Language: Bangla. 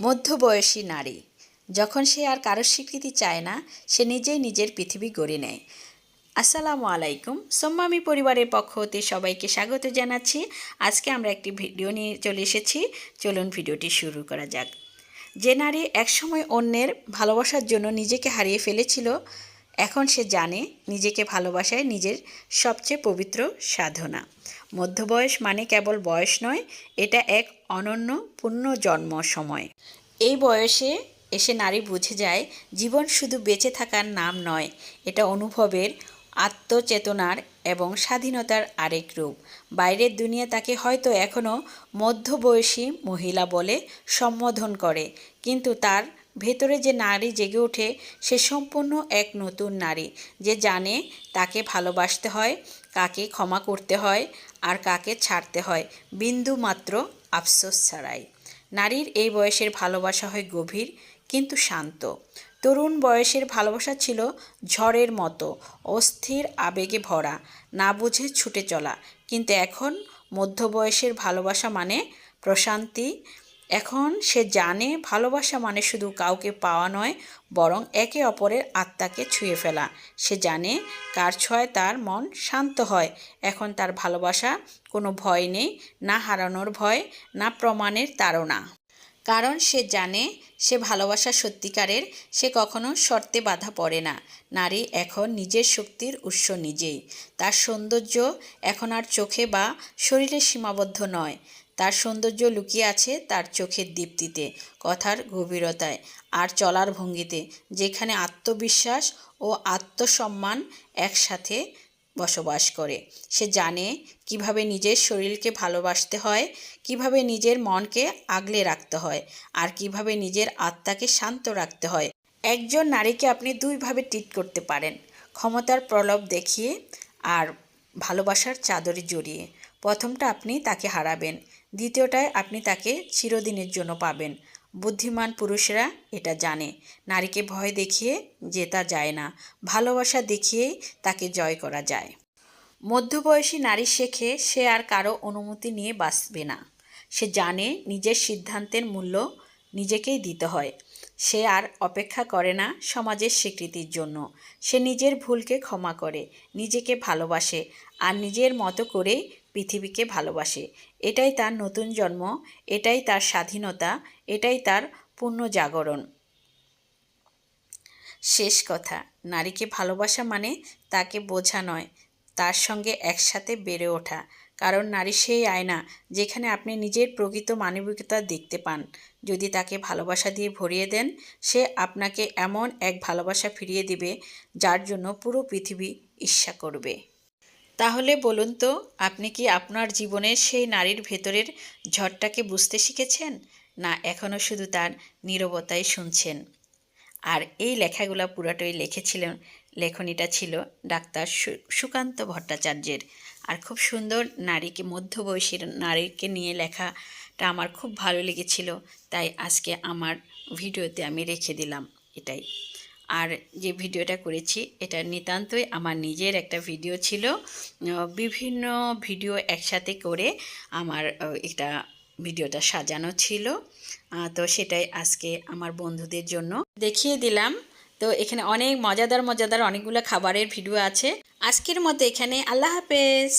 মধ্যবয়সী নারী। যখন সে আর কারোর স্বীকৃতি চায় না, সে নিজেই নিজের পৃথিবী গড়ে নেয়। আসসালামু আলাইকুম। সোম্মামি পরিবারের পক্ষ হতে সবাইকে স্বাগত জানাচ্ছি। আজকে আমরা একটি ভিডিও নিয়ে চলে এসেছি। চলুন ভিডিওটি শুরু করা যাক। যে নারী একসময় অন্যের ভালোবাসার জন্য নিজেকে হারিয়ে ফেলেছিল এখন সে জানে নিজেকে ভালোবাসায় নিজের সবচেয়ে পবিত্র সাধনা। মধ্যবয়স মানে কেবল বয়স নয়, এটা এক অনন্য পূর্ণ জন্ম সময়। এই বয়সে এসে নারী বুঝে যায়, জীবন শুধু বেঁচে থাকার নাম নয়, এটা অনুভবের আত্মচেতনার এবং স্বাধীনতার আরেক রূপ। বাইরের দুনিয়া তাকে হয়তো এখনও মধ্যবয়সী মহিলা বলে সম্বোধন করে, কিন্তু তার ভেতরে যে নারী জেগে ওঠে, সে সম্পূর্ণ এক নতুন নারী। যে জানে তাকে ভালোবাসতে হয়, কাকে ক্ষমা করতে হয় আর কাকে ছাড়তে হয়, বিন্দু মাত্র আফসোস ছাড়াই। নারীর এই বয়সের ভালোবাসা হয় গভীর কিন্তু শান্ত। তরুণ বয়সের ভালোবাসা ছিল ঝড়ের মতো, অস্থির আবেগে ভরা, না বুঝে ছুটে চলা। কিন্তু এখন মধ্য বয়সের ভালোবাসা মানে প্রশান্তি এখন সে জানে ভালোবাসা মানে শুধু কাউকে পাওয়া নয়, বরং একে অপরের আত্মাকে ছুঁয়ে ফেলা। সে জানে কার ছয় তার মন শান্ত হয়। এখন তার ভালোবাসা কোনো ভয় নেই, না হারানোর ভয়, না প্রমাণের তাড়না। কারণ সে জানে সে ভালোবাসা সত্যিকারের, সে কখনো শর্তে বাধা পড়ে না। নারী এখন নিজের শক্তির উৎস নিজেই। তার সৌন্দর্য এখন আর চোখে বা শরীরে সীমাবদ্ধ নয়। তার সৌন্দর্য লুকিয়ে আছে তার চোখের দীপ্তিতে, কথার গভীরতায়, আর চলার ভঙ্গিতে, যেখানে আত্মবিশ্বাস ও আত্মসম্মান একসাথে বসবাস করে। সে জানে কীভাবে নিজের শরীরকে ভালোবাসতে হয়, কীভাবে নিজের মনকে আগলে রাখতে হয়, আর কীভাবে নিজের আত্মাকে শান্ত রাখতে হয়। একজন নারীকে আপনি দুইভাবে ট্রিট করতে পারেন, ক্ষমতার প্রলোভ দেখিয়ে আর ভালোবাসার চাদরে জড়িয়ে। প্রথমটা আপনি তাকে হারাবেন দ্বিতীয়টায় আপনি তাকে চিরদিনের জন্য পাবেন। বুদ্ধিমান পুরুষরা এটা জানে। নারীকে ভয় দেখিয়ে জেতা যায় না। ভালোবাসা দেখিয়েই তাকে জয় করা যায়। মধ্যবয়সী নারী শেখে সে আর কারও অনুমতি নিয়ে বাঁচবে না। সে জানে নিজের সিদ্ধান্তের মূল্য নিজেকেই দিতে হয়। সে আর অপেক্ষা করে না সমাজের স্বীকৃতির জন্য। সে নিজের ভুলকে ক্ষমা করে, নিজেকে ভালোবাসে আর নিজের মতো করেই পৃথিবীকে ভালোবাসে। এটাই তার নতুন জন্ম, এটাই তার স্বাধীনতা, এটাই তার পূর্ণ জাগরণ শেষ কথা, নারীকে ভালোবাসা মানে তাকে বোঝা নয়, তার সঙ্গে একসাথে বেড়ে ওঠা। কারণ নারী সেই আয়না যেখানে আপনি নিজের প্রকৃত মানবিকতা দেখতে পান। যদি তাকে ভালোবাসা দিয়ে ভরিয়ে দেন, সে আপনাকে এমন এক ভালোবাসা ফিরিয়ে দিবে যার জন্য পুরো পৃথিবী ঈর্ষা করবে। তাহলে বলুন তো, আপনি কি আপনার জীবনের সেই নারীর ভেতরের ঝড়টাকে বুঝতে শিখেছেন? না এখনও শুধু তার নীরবতাই শুনছেন। আর এই লেখাগুলো পুরাটাই লিখেছিলেন, লেখনীটা ছিল ডাক্তার সুকান্ত ভট্টাচার্যের। আর খুব সুন্দর নারীকে, মধ্যবয়সীর নারীকে নিয়ে লেখাটা আমার খুব ভালো লেগেছিল, তাই আজকে আমার ভিডিওতে আমি রেখে দিলাম এটাই। আর যে ভিডিওটা করেছি, এটা নিতান্তই আমার নিজের একটা ভিডিও ছিল। বিভিন্ন ভিডিও একসাথে করে আমার এটা ভিডিওটা সাজানো ছিল। তো সেটাই আজকে আমার বন্ধুদের জন্য দেখিয়ে দিলাম। তো এখানে অনেক মজাদার মজাদার অনেকগুলো খাবারের ভিডিও আছে। আজকের মতো এখানে। আল্লাহ হাফেজ।